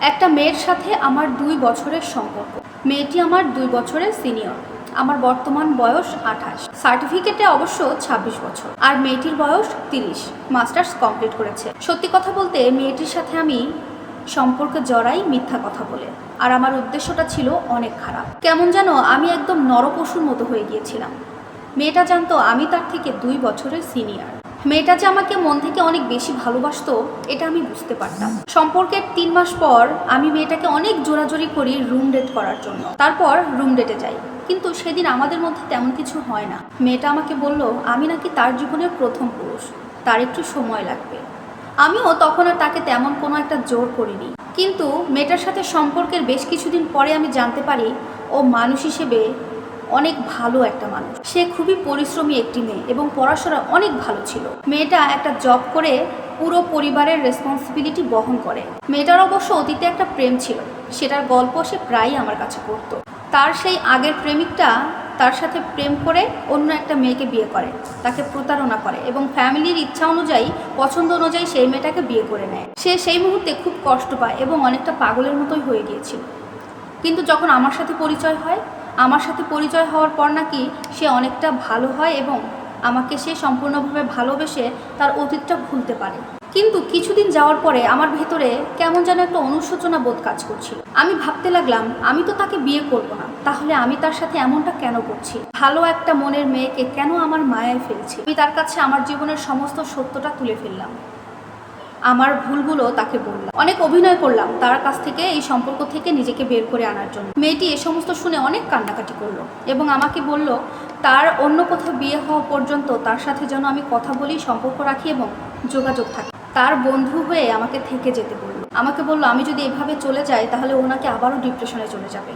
একটা মেয়ের সাথে আমার দুই বছরের সম্পর্ক। মেয়েটি আমার দুই বছরের সিনিয়র। আমার বর্তমান বয়স আঠাশ। সার্টিফিকেটে অবশ্য ২৬ বছর। আর মেয়েটির বয়স তিরিশ। মাস্টার্স কমপ্লিট করেছে। সত্যি কথা বলতে, মেয়েটির সাথে আমি সম্পর্কে জড়াই মিথ্যা কথা বলে। আর আমার উদ্দেশ্যটা ছিল অনেক খারাপ। কেমন যেন আমি একদম নরপশুর মতো হয়ে গিয়েছিলাম। মেয়েটা জানতো আমি তার থেকে দুই বছরের সিনিয়র। মেয়েটা যে আমাকে মন থেকে অনেক বেশি ভালোবাসতো, এটা আমি বুঝতে পারতাম। সম্পর্কের তিন মাস পর আমি মেয়েটাকে অনেক জোরাজোরি করি রুম ডেট করার জন্য। তারপর রুম ডেটে যাই। কিন্তু সেদিন আমাদের মধ্যে তেমন কিছু হয় না। মেয়েটা আমাকে বলল, আমি নাকি তার জীবনের প্রথম পুরুষ। তার একটু সময় লাগবে। আমিও তখন আর তাকে তেমন কোনো একটা জোর করিনি। কিন্তু মেয়েটার সাথে সম্পর্কের বেশ কিছুদিন পরে আমি জানতে পারি, ও মানুষ হিসেবে অনেক ভালো একটা মানুষ। সে খুবই পরিশ্রমী একটি মেয়ে এবং পড়াশোনা অনেক ভালো ছিল। মেয়েটা একটা জব করে পুরো পরিবারের রেসপন্সিবিলিটি বহন করে। মেয়েটার অবশ্য অতীতে একটা প্রেম ছিল। সেটার গল্প সে প্রায়ই আমার কাছে করতো তার সেই আগের প্রেমিকটা তার সাথে প্রেম করে অন্য একটা মেয়েকে বিয়ে করে। তাকে প্রতারণা করে এবং ফ্যামিলির ইচ্ছা অনুযায়ী, পছন্দ অনুযায়ী সেই মেয়েটাকে বিয়ে করে নেয়। সে সেই মুহূর্তে খুব কষ্ট পায় এবং অনেকটা পাগলের মতোই হয়ে গিয়েছিল। কিন্তু যখন আমার সাথে পরিচয় হয় আমার সাথে পরিচয় হওয়ার পর নাকি সে অনেকটা ভালো হয় এবং আমাকে সে সম্পূর্ণভাবে ভালোবেসে তার অতীতটা ভুলতে পারে। কিন্তু কিছুদিন যাওয়ার পরে আমার ভেতরে কেমন যেন একটা অনুশোচনা বোধ কাজ করছিল। আমি ভাবতে লাগলাম, আমি তো তাকে বিয়ে করব না, তাহলে আমি তার সাথে এমনটা কেন করছি? ভালো একটা মনের মেয়েকে কেন আমার মায়ায় ফেলছি? আমি তার কাছে আমার জীবনের সমস্ত সত্যটা তুলে ফেললাম। আমার ভুলগুলো তাকে বললাম। অনেক অভিনয় করলাম তার কাছ থেকে, এই সম্পর্ক থেকে নিজেকে বের করে আনার জন্য। মেয়েটি এ সমস্ত শুনে অনেক কান্নাকাটি করল এবং আমাকে বলল, তার অন্য কোথাও বিয়ে হওয়া পর্যন্ত তার সাথে যেন আমি কথা বলি, সম্পর্ক রাখি এবং যোগাযোগ থাকি। তার বন্ধু হয়ে আমাকে থেকে যেতে বলল। আমাকে বলল, আমি যদি এভাবে চলে যাই, তাহলে ওনাকে আবারও ডিপ্রেশনে চলে যাবে।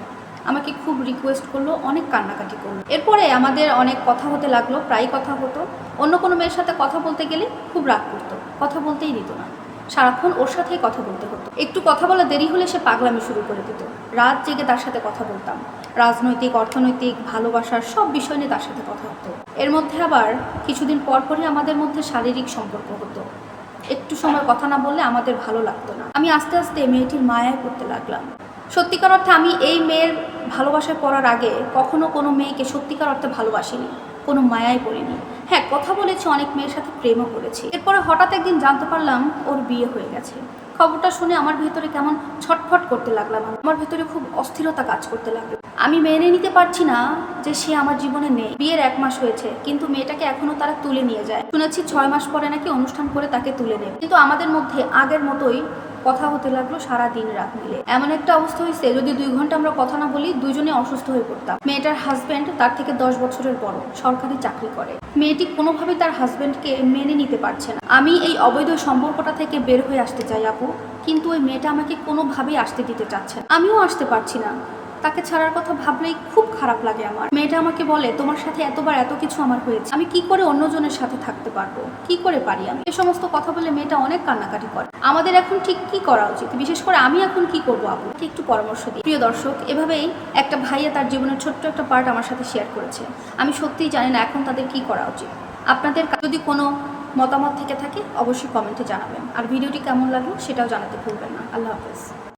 আমাকে খুব রিকোয়েস্ট করল, অনেক কান্নাকাটি করল। এরপরে আমাদের অনেক কথা হতে লাগল প্রায় কথা হতো। অন্য কোনো মেয়ের সাথে কথা বলতে গেলে খুব রাগ করতো, কথা বলতেই দিত না। সারাক্ষণ ওর সাথেই কথা বলতে হতো। একটু কথা বলা দেরি হলে সে পাগলামি শুরু করে দিত। রাত জেগে তার সাথে কথা বলতাম। রাজনৈতিক, অর্থনৈতিক, ভালোবাসার সব বিষয় নিয়ে তার সাথে কথা হতো। এর মধ্যে আবার কিছুদিন পর পরই আমাদের মধ্যে শারীরিক সম্পর্ক হতো। একটু সময় কথা না বললে আমাদের ভালো লাগতো না। আমি আস্তে আস্তে মেয়েটির মায়ায় করতে লাগলাম। সত্যিকার অর্থে আমি এই মেয়ের ভালোবাসায় পড়ার আগে কখনো কোনো মেয়েকে সত্যিকার অর্থে ভালোবাসিনি, কোনো মায়ায় পড়িনি। হ্যাঁ কথা বলেছি, অনেক মেয়ের সাথে প্রেমও করেছি। এরপরে হঠাৎ একদিন জানতে পারলাম ওর বিয়ে হয়ে গেছে। খবরটা শুনে আমার ভেতরে কেমন ছটফট করতে লাগলাম। আমার ভেতরে খুব অস্থিরতা কাজ করতে লাগল। আমি মেনে নিতে পারছি না যে সে আমার জীবনে নেই। বিয়ের এক মাস হয়েছে, কিন্তু মেয়েটাকে এখনও তারা তুলে নিয়ে যায়। শুনেছি ছয় মাস পরে নাকি অনুষ্ঠান করে তাকে তুলে নেবে। কিন্তু আমাদের মধ্যে আগের মতোই কথা হতে লাগল সারা দিন রাত মিলে। এমন একটা অবস্থা হয়েছে, যদি দুই ঘণ্টা আমরা কথা না বলি দুজনে অসুস্থ হয়ে পড়তাম। মেয়েটার হাজব্যান্ড তার থেকে দশ বছরের বড়, সরকারি চাকরি করে। মেয়েটি কোনোভাবে তার হাজব্যান্ডকে মেনে নিতে পারছে না। আমি এই অবৈধ সম্পর্কটা থেকে বের হয়ে আসতে চাই আপু, কিন্তু ওই মেয়েটা আমাকে কোনোভাবেই আসতে দিতে চাচ্ছে আমিও আসতে পারছি না। তাকে ছাড়ার কথা ভাবলেই খুব খারাপ লাগে আমার। মেয়েটা আমাকে বলে, তোমার সাথে এতবার এত কিছু আমার হয়েছে। আমি কি করে অন্যজনের সাথে থাকতে পারব? কি করে পারি আমি? এ সমস্ত কথা বলে মেয়েটা অনেক কান্নাকাটি করে। আমাদের এখন ঠিক কি করা উচিত? বিশেষ করে আমি এখন কি করব আপু? একটু পরামর্শ দিই প্রিয় দর্শক, এভাবেই একটা ভাইয়া তার জীবনের ছোট্ট একটা পার্ট আমার সাথে শেয়ার করেছে। আমি সত্যিই জানি না এখন তাদের কি করা উচিত। আপনাদের যদি কোনো মতামত থেকে থাকে, অবশ্যই কমেন্টে জানাবেন। আর ভিডিওটি কেমন লাগল, সেটাও জানাতে ভুলবেন না। আল্লাহ হাফেজ।